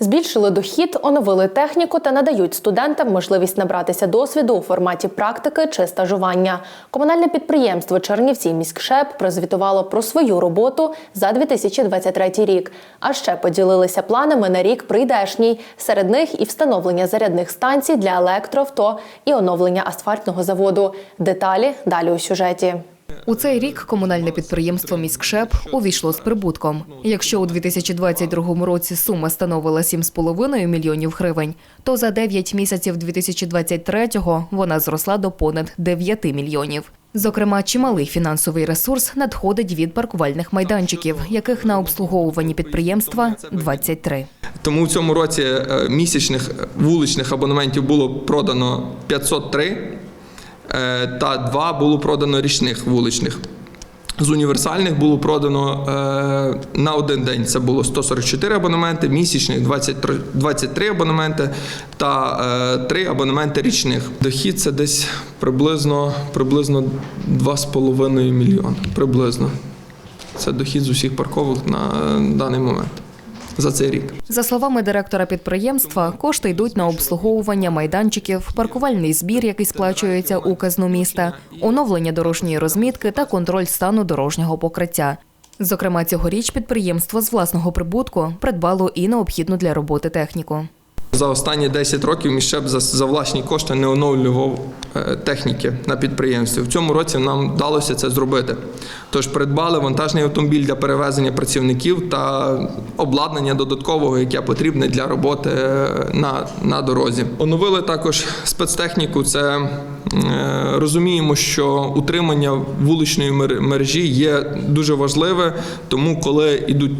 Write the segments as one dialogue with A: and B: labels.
A: Збільшили дохід, оновили техніку та надають студентам можливість набратися досвіду у форматі практики чи стажування. Комунальне підприємство Чернівці міськшеп прозвітувало про свою роботу за 2023 рік. А ще поділилися планами на рік прийдешній. Серед них і встановлення зарядних станцій для електроавто, і оновлення асфальтного заводу. Деталі далі у сюжеті.
B: У цей рік комунальне підприємство «Міськшеп» увійшло з прибутком. Якщо у 2022 році сума становила 7,5 мільйонів гривень, то за 9 місяців 2023-го вона зросла до понад 9 мільйонів. Зокрема, чималий фінансовий ресурс надходить від паркувальних майданчиків, яких на обслуговуванні підприємства 23.
C: Тому в цьому році е, місячних вуличних абонементів було продано 503 е, та два було продано річних вуличних. З універсальних було продано е, на один день це було 144 абонементи, місячних 23, 23 абонементи та е, 3 абонементи річних. Дохід це десь приблизно, приблизно 2,5 мільйона. Приблизно. Це дохід з усіх парковок на е, даний момент за цей рік.
B: За словами директора підприємства, кошти йдуть на обслуговування майданчиків, паркувальний збір, який сплачується у казну міста, оновлення дорожньої розмітки та контроль стану дорожнього покриття. Зокрема, цьогоріч підприємство з власного прибутку придбало і необхідну для роботи техніку.
C: За останні 10 років міщеп за, за власні кошти не оновлював е, техніки на підприємстві. В цьому році нам вдалося це зробити. Тож придбали вантажний автомобіль для перевезення працівників та обладнання додаткового, яке потрібне для роботи е, на, на дорозі. Оновили також спецтехніку. Це розуміємо, що утримання вуличної мер- мережі є дуже важливе, тому коли йдуть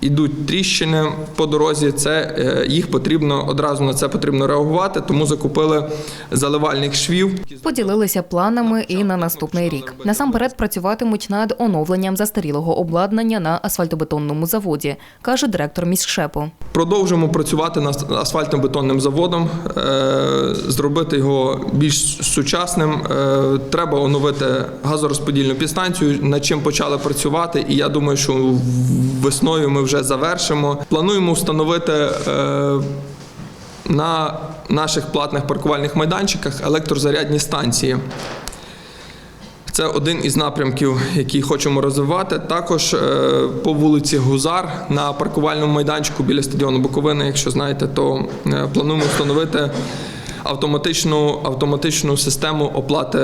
C: ідуть тріщини по дорозі, це е, їх потрібно одразу на це потрібно реагувати, тому закупили заливальних швів.
B: Поділилися планами і на наступний рік. Насамперед працюватимуть над оновленням застарілого обладнання на асфальтобетонному заводі, каже директор міськшепу.
C: Продовжимо працювати над асфальтно-бетонним заводом, е, зробити його більш сучасним. Е, Треба оновити газорозподільну підстанцію, над чим почали працювати. І я думаю, що весною ми вже завершимо. Плануємо встановити е, на наших платних паркувальних майданчиках електрозарядні станції. Це один із напрямків, який хочемо розвивати. Також е, по вулиці Гузар на паркувальному майданчику біля стадіону Буковина, якщо знаєте, то плануємо встановити автоматичну, автоматичну систему оплати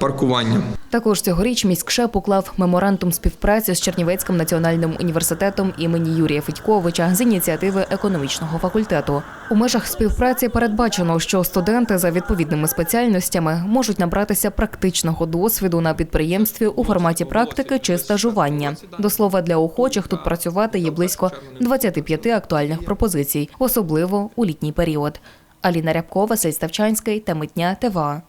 C: паркування.
B: Також цьогоріч міськшеп уклав меморандум співпраці з Чернівецьким національним університетом імені Юрія Федьковича з ініціативи економічного факультету. У межах співпраці передбачено, що студенти за відповідними спеціальностями можуть набратися практичного досвіду на підприємстві у форматі практики чи стажування. До слова, для охочих тут працювати є близько 25 актуальних пропозицій, особливо у літній період. Аліна Рябкова, Василь та Митня ТВА.